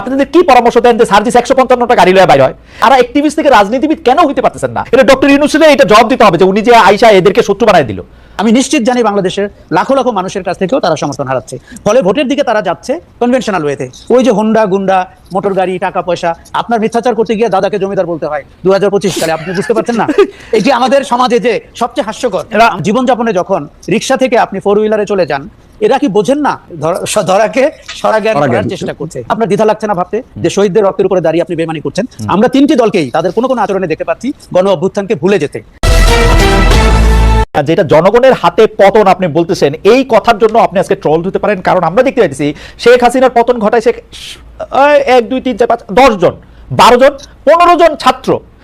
আপনাদের কি পরামর্শ দেন যে সার্জিস একশো পঞ্চান্নটা গাড়ি লয়ে বাইর হয়। আর অ্যাক্টিভিস্ট থেকে রাজনীতিবিদ কেন হইতে পারতেছেন না? এটা ডক্টর ইউনুসের এটা জবাব দিতে হবে যে উনি যে আইসা এদেরকে শত্রু বানায় দিল। আমি নিশ্চিত জানি বাংলাদেশের লাখো লাখো মানুষের কাছ থেকেও তারা সমর্থন হারাচ্ছে। ফলে ভোটের দিকে তারা যাচ্ছে কনভেনশনাল ওয়েতে ওই যে হোন্ডা গুন্ডা মোটর গাড়ি টাকা পয়সা আপনার মিথ্যাচার করতে গিয়ে দাদাকে জমিদার বলতে হয়। দু হাজার পঁচিশ সালে আপনি বুঝতে পারছেন না? এটি আমাদের সমাজে যে সবচেয়ে হাস্যকর জীবনযাপনে যখন রিক্সা থেকে আপনি ফোর হুইলারে চলে যান এরা কি বোঝেন না? ধরাকে সরাজ্ঞান। করার চেষ্টা করছে। আপনার দ্বিধা লাগছে না ভাবতে? যে শহীদদের রক্তের উপরে দাঁড়িয়ে আপনি বেমানি করছেন? আমরা তিনটি দলকেই তাদের কোনো কোনো আচরণে দেখতে পাচ্ছি গণ অভ্যুত্থানকে ভুলে যেতে। যেটা জনগণের হাতে পতন আপনি বলতেছেন এই কথার জন্য আপনি আজকে ট্রল হতে পারেন কারণ আমরা দেখতে পাচ্ছি শেখ হাসিনার পতন ঘটায় শেখ এক দুই তিন চার পাঁচ দশ জন বারো জন পনেরো জন ছাত্র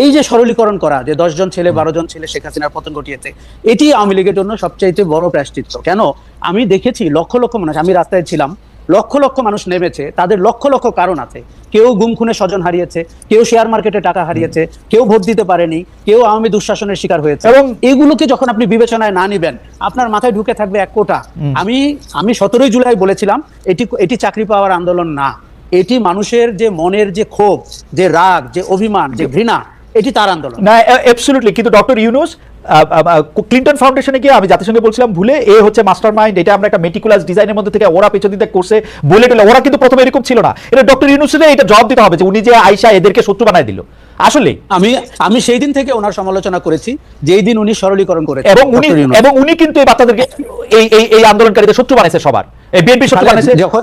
এই যে সরলীকরণ করা যে দশজন ছেলে বারো জন ছেলে শেখ হাসিনার পতন ঘটিয়েছে এটি আওয়ামী লীগের জন্য সবচাইতে বড় প্রায়শ্চিত্ত। কেন? আমি দেখেছি লক্ষ লক্ষ মানুষ আমি রাস্তায় ছিলাম লক্ষ লক্ষ মানুষ নেমেছে তাদের লক্ষ লক্ষ কারণ আছে। কেউ গুম খুনে স্বজন হারিয়েছে কেউ শেয়ার মার্কেটে টাকা হারিয়েছে কেউ ভোট দিতে পারেনি কেউ আওয়ামী দুঃশাসনের শিকার হয়েছে। এবং এগুলোকে যখন আপনি বিবেচনায় না নিবেন আপনার মাথায় ঢুকে থাকবে এক কোটা। আমি আমি সতেরোই জুলাই বলেছিলাম এটি এটি চাকরি পাওয়ার আন্দোলন না। এটি মানুষের যে মনের যে ক্ষোভ, যে রাগ, যে অভিমান, যে ঘৃণা, এটি তার আন্দোলন। না অ্যাবসলিউটলি কিন্তু ডক্টর ইউনুস ক্লিন্টন ফাউন্ডেশনে গিয়ে আমি জাতিসংঘে বলছিলাম, ভুলে এ হচ্ছে মাস্টার মাইন্ড এটা আমরা একটা মেটিকুলাস ডিজাইনের মধ্যে থেকে ওরা পেছন দিতে করছে বলে গেলে ওরা কিন্তু প্রথমে এরকম ছিল না। এটা ডক্টর ইউনুসের, এটা জবাব দিতে হবে যে উনি যে আইসা এদেরকে শত্রু বানায় দিল। আসলে আমি আমি সেই দিন থেকে ওনার সমালোচনা করেছি যেই দিন উনি সরলীকরণ করেছেন এবং উনি এবং উনি কিন্তু এই বাচ্চাদেরকে এই এই এই আন্দোলনকারীদের শত্রু বানাইছে সবার। এই বিএনপি শত্রু বানাইছে যখন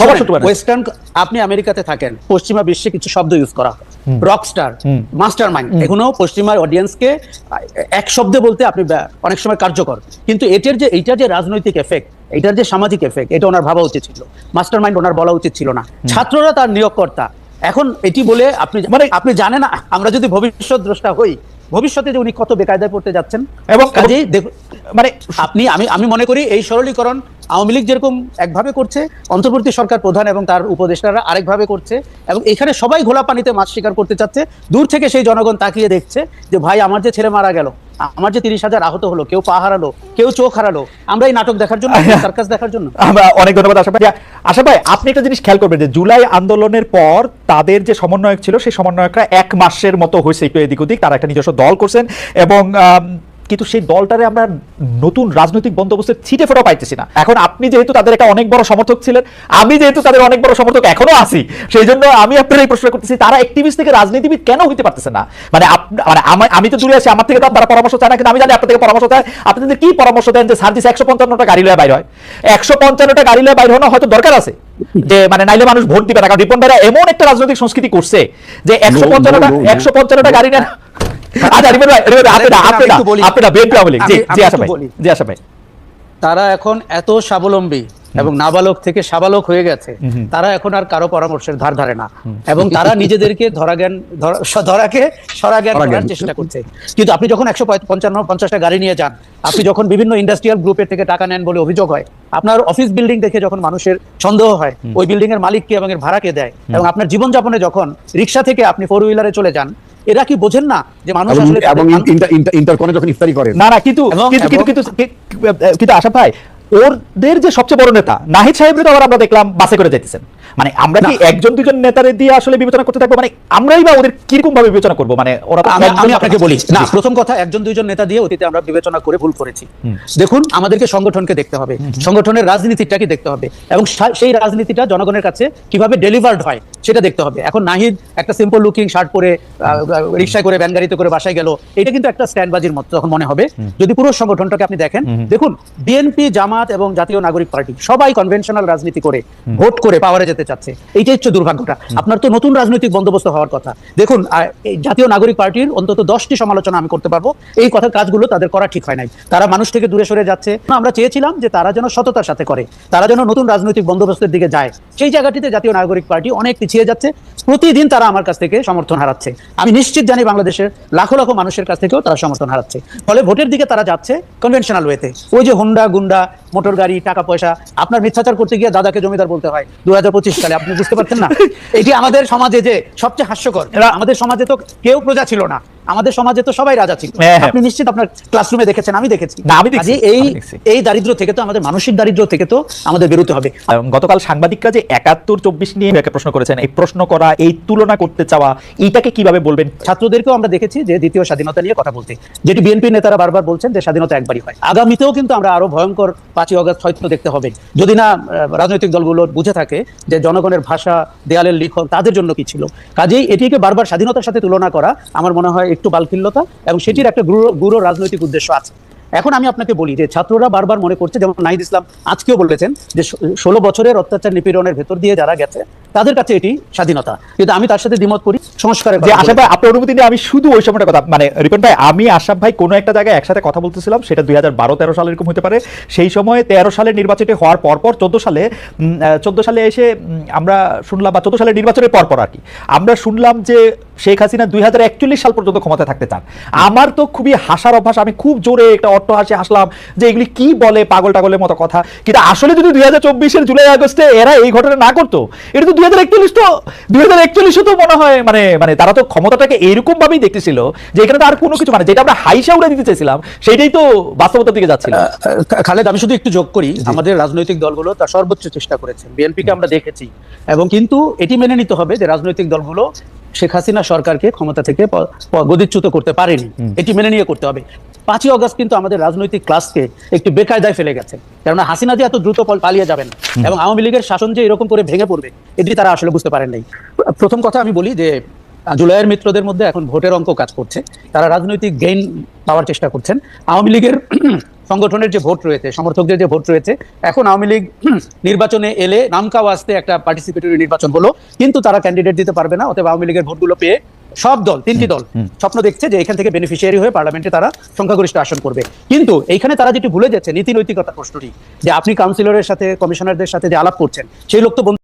সবার শত্রু বানাইছে। ওয়েস্টার্ন আপনি আমেরিকাতে থাকেন পশ্চিমা বিশ্বে কিছু শব্দ ইউজ করা রকস্টার মাস্টার মাইন্ড এগুলো পশ্চিমা অডিয়েন্সকে এক শব্দে বলতে আপনি অনেক সময় কার্যকর। কিন্তু এটার যে এইটার যে রাজনৈতিক এফেক্ট এটার যে সামাজিক এফেক্ট এটা ওনার ভাবা উচিত ছিল। মাস্টার মাইন্ড ওনার বলা উচিত ছিল না। ছাত্ররা তার নিয়োগকর্তা এখন এটি বলে আপনি মানে আপনি জানেন না আমরা যদি ভবিষ্যৎ দ্রষ্টা হই ভবিষ্যতে যে উনি কত বেকায়দায় পড়তে যাচ্ছেন এবং কাজেই মানে আপনি আমি আমি মনে করি এই সরলীকরণ আওয়ামী লীগ যেরকম একভাবে করছে অন্তর্বর্তী সরকার প্রধান এবং তার উপদেষ্টারা আরেকভাবে করছে এবং এখানে সবাই ঘোলা পানিতে মাছ শিকার করতে চাচ্ছে। দূর থেকে সেই জনগণ তাকিয়ে দেখছে যে ভাই আমার যে ছেলে মারা গেল আমার যে তিরিশ হাজার আহত হলো কেউ পা হারালো কেউ চোখ হারালো আমরা এই নাটক দেখার জন্য সার্কাস দেখার জন্য? আমরা অনেক ধন্যবাদ আশা ভাই। আশা ভাই আপনি একটা জিনিস খেয়াল করবেন যে জুলাই আন্দোলনের পর তাদের যে সমন্বয়ক ছিল সেই সমন্বয়করা এক মাসের মতো হয়েছে একটু এদিক ওদিক তারা একটা নিজস্ব দল করছেন এবং কিন্তু সেই দলটারে আমরা নতুন রাজনৈতিক বন্দোবস্তের ছিটে ফোটা পাইতেছি না। এখন আপনি যেহেতু তাদের একটা অনেক বড় সমর্থক ছিলেন আমি যেহেতু তাদের অনেক বড় সমর্থক এখনও আছি সেই জন্য আমি আপনার এই প্রশ্ন করতেছি তারা অ্যাক্টিভিস্ট থেকে রাজনীতিবিদ কেন হইতে পারতেছে না? মানে মানে আমি তো দূরে আছি আমার থেকে তো তারা পরামর্শ চায় না কিন্তু আমি জানি আপনার থেকে পরামর্শ চায়। আপনাদের কি পরামর্শ দেন যে সার্জিস একশো পঞ্চান্নটা গাড়ি লয়ে বাইর হয়। একশো পঞ্চান্নটা গাড়ি লয়ে বাইর হওয়ানো হয়তো দরকার আছে। যে মানে নাইলে মানুষ ভোট দিবে না কারণ রিপন ভাইরা এমন একটা রাজনৈতিক সংস্কৃতি করছে যে একশো পঞ্চান্নটা একশো পঞ্চান্নটা গাড়ি নেন। আচ্ছা রিপন ভাই রিপন আপনি না, আপনি না, আপনি না, বিএনপি আওয়ামী জি জি আশা ভাই জি আশা ভাই। তারা এখন এত স্বাবলম্বী এবং নাবালক থেকে সাবালক হয়ে গেছে তারা এখন আর কারও পরামর্শের ধার ধারে না। এবং তারা নিজেদেরকে ধরা জ্ঞান ধরাকে সরা জ্ঞান করার চেষ্টা করছে। কিন্তু আপনি যখন একশো পঞ্চান্ন পঞ্চাশটা গাড়ি নিয়ে যান আপনি যখন বিভিন্ন ইন্ডাস্ট্রিয়াল গ্রুপের থেকে টাকা নেন বলে অভিযোগ হয় আপনার অফিস বিল্ডিং দেখে যখন মানুষের সন্দেহ হয় ওই বিল্ডিং এর মালিককে এবং এর ভাড়াকে দেয় এবং আপনার জীবনযাপনে যখন রিক্সা থেকে আপনি ফোর হুইলারে চলে যান এরা কি বোঝেন না যে মানুষ আসলে এবং ইন্টার- ইন্টার- ইন্টারকনে যখন ইফতারি করেন না না কিন্তু কিন্তু কিন্তু কিন্তু কিন্তু আশা ভাই ওদের যে সবচেয়ে বড় নেতা নাহিদ সাহেবের তো আবার আমরা দেখলাম বাসে করে যেতেছেন মানে আমরা কি একজন দুজন নেতারে দিয়ে আসলে বিবেচনা করতে থাকব? মানে আমরাই বা ওদের কীরকম ভাবে বিবেচনা করব? মানে ওরা তো আমি আপনাকে বলি না প্রথম কথা একজন দুইজন নেতা দিয়ে অতীতে আমরা বিবেচনা করে ভুল করেছি। দেখুন আমাদেরকে সংগঠনকে দেখতে হবে। সংগঠনের রাজনীতিটাকে দেখতে হবে। এবং সেই রাজনীতিটা জনগণের কাছে কীভাবে ডেলিভার্ড হয় সেটা দেখতে হবে। এখন নাহিদ একটা সিম্পল লুকিং শার্ট পরে রিক্সায় করে ভ্যান গাড়িতে করে বাসায় গেল এটা কিন্তু একটা স্ট্যান্ডবাজির মতো তখন মনে হবে। যদি পুরো সংগঠনটাকে আপনি দেখেন দেখুন বিএনপি জামাত এবং জাতীয় নাগরিক পার্টি সবাই কনভেনশনাল রাজনীতি করে ভোট করে পাওয়ারে যেতে চাচ্ছে। এইটাই হচ্ছে দুর্ভাগ্যটা। আপনার তো নতুন রাজনৈতিক বন্দোবস্ত হওয়ার কথা। দেখুন জাতীয় নাগরিক পার্টির অন্তত দশটি সমালোচনা আমি করতে পারব। এই কথার কাজগুলো তাদের করা ঠিক হয় নাই। তারা মানুষ থেকে দূরে সরে যাচ্ছে। আমরা চেয়েছিলাম যে তারা যেন সততার সাথে করে তারা যেন নতুন রাজনৈতিক বন্দোবস্তের দিকে যায়। সেই জায়গাটিতে জাতীয় নাগরিক পার্টি অনেক পিছিয়ে পিছিয়ে যাচ্ছে প্রতিদিন তারা আমার কাছ থেকে সমর্থন হারাচ্ছে। আমি নিশ্চিত জানি বাংলাদেশের লাখো লাখো মানুষের কাছ থেকেও তারা সমর্থন হারাচ্ছে। ফলে ভোটের দিকে তারা যাচ্ছে কনভেনশনাল ওয়েতে ওই যে হুন্ডা গুন্ডা মোটর গাড়ি টাকা পয়সা আপনার মিথ্যাচার করতে গিয়ে দাদাকে জমিদার বলতে হয় দু হাজার পঁচিশ সালে। আপনি বুঝতে পারছেন না? এটি আমাদের সমাজে যে সবচেয়ে হাস্যকর আমাদের সমাজে তো কেউ প্রজা ছিল না। আমাদের সমাজে তো সবাই রাজা ছিল। হ্যাঁ, হ্যাঁ। আপনি নিশ্চিত আপনার ক্লাসরুমে দেখেছেন আমি দেখেছি। আমি দেখছি, এই এই দারিদ্র থেকে তো আমাদের মানসিক দারিদ্র থেকে তো আমাদের বেরোতে হবে। গতকাল সাংবাদিকরা যে একাত্তর চব্বিশ নিয়ে একটা প্রশ্ন করেছেন এই প্রশ্ন করা এই তুলনা করতে চাওয়া এইটাকে কীভাবে বলবেন? ছাত্রদেরকেও আমরা দেখেছি যে দ্বিতীয় স্বাধীনতা নিয়ে কথা বলতে। যেটি বিএনপি নেতারা বারবার বলছেন যে স্বাধীনতা একবারই হয়। আগামীতেও কিন্তু আমরা আরও ভয়ঙ্কর পাঁচই অগস্ট হয়তো দেখতে হবে। যদি না রাজনৈতিক দলগুলো বুঝে থাকে যে জনগণের ভাষা দেয়ালের লিখন তাদের জন্য কি ছিল। কাজেই এটিকে বারবার স্বাধীনতার সাথে তুলনা করা আমার মনে হয় একটু বালফিল্যতা এবং সেটির একটা গুরু গুরু রাজনৈতিক উদ্দেশ্য আছে। এখন আমি আপনাকে বলি যে ছাত্ররা বারবার মনে করছে, যেমন নাহিদ ইসলাম আজকেও বলেছেন যে ষোলো বছরের অত্যাচার নিপীড়নের ভেতর দিয়ে যারা গেছে তাদের কাছে এটি স্বাধীনতা। কিন্তু আমি তার সাথে দ্বিমত করি সংস্কারের যে বলি। ভাই আপনার অনুমতি নিয়ে আমি শুধু ওই সময়টা কথা মানে রিপন ভাই আমি আশাফ ভাই কোনো একটা জায়গায় একসাথে কথা বলতেছিলাম সেটা দুই হাজার বারো তেরো সালে এরকম হতে পারে। সেই সময় তেরো সালের নির্বাচনটি হওয়ার পর পর চোদ্দ সালে চোদ্দ সালে এসে আমরা শুনলাম বা চোদ্দ সালের নির্বাচনের পর পর আর কি আমরা শুনলাম যে শেখ হাসিনা দুই হাজার একচল্লিশ সাল পর্যন্ত ক্ষমতায় থাকতে চান। আমার তো খুবই হাসার অভ্যাস আমি খুব জোরে একটা অট্ট হাসি হাসলাম যে এগুলি কি বলে পাগল টাগলের মতো কথা। কিন্তু আসলে যদি দুই হাজার চব্বিশের জুলাই আগস্টে এরা এই ঘটনা না করতো এটা তো দুই হাজার একচল্লিশ তো দুই হাজার একচল্লিশে তো মনে হয় মানে মানে তারা তো ক্ষমতাটাকে এইরকম ভাবেই দেখতেছিল যে এখানে তো আর কোনো কিছু মানে যেটা আমরা হাইসা উড়ে দিতে চাইছিলাম সেটাই তো বাস্তবতার দিকে যাচ্ছিল। খালেদ আমি শুধু একটু যোগ করি আমাদের রাজনৈতিক দলগুলো তার সর্বোচ্চ চেষ্টা করেছে বিএনপিকে আমরা দেখেছি এবং কিন্তু এটি মেনে নিতে হবে যে রাজনৈতিক দলগুলো শেখ হাসিনা সরকারকে ক্ষমতা থেকে গদিচ্যুত করতে পারেনি এটি মেনে নিয়ে করতে হবে। পাঁচই অগস্ট কিন্তু আমাদের রাজনৈতিক ক্লাসকে একটু বেকায়দায় ফেলে গেছে। কেননা হাসিনা যে এত দ্রুত পালিয়ে যাবেন এবং আওয়ামী লীগের শাসন যে এরকম করে ভেঙে পড়বে এটি তারা আসলে বুঝতে পারেন নাই। প্রথম কথা আমি বলি যে জুলাইয়ের মিত্রদের মধ্যে এখন ভোটের অঙ্ক কাজ করছে। তারা রাজনৈতিক গেইন পাওয়ার চেষ্টা করছেন। আওয়ামী লীগের সংগঠনের যে ভোট রয়েছে সমর্থকদের যে ভোট রয়েছে এখন আওয়ামী লীগ নির্বাচনে এলে নামকাও আসতে একটা পার্টিসিপেটরি নির্বাচন হলো। কিন্তু তারা ক্যান্ডিডেট দিতে পারবে না অতএব আওয়ামী লীগের ভোটগুলো পেয়ে সব দল তিনটি দল স্বপ্ন দেখছে যে এখান থেকে বেনিফিশিয়ারি হয়ে পার্লামেন্টে তারা সংখ্যাগরিষ্ঠ আসন করবে। কিন্তু এইখানে তারা যেটি ভুলে যাচ্ছে নীতি নৈতিকতা প্রশ্নটি যে আপনি কাউন্সিলরের সাথে কমিশনারদের সাথে যে আলাপ করছেন সেই লোক তো বন্ধু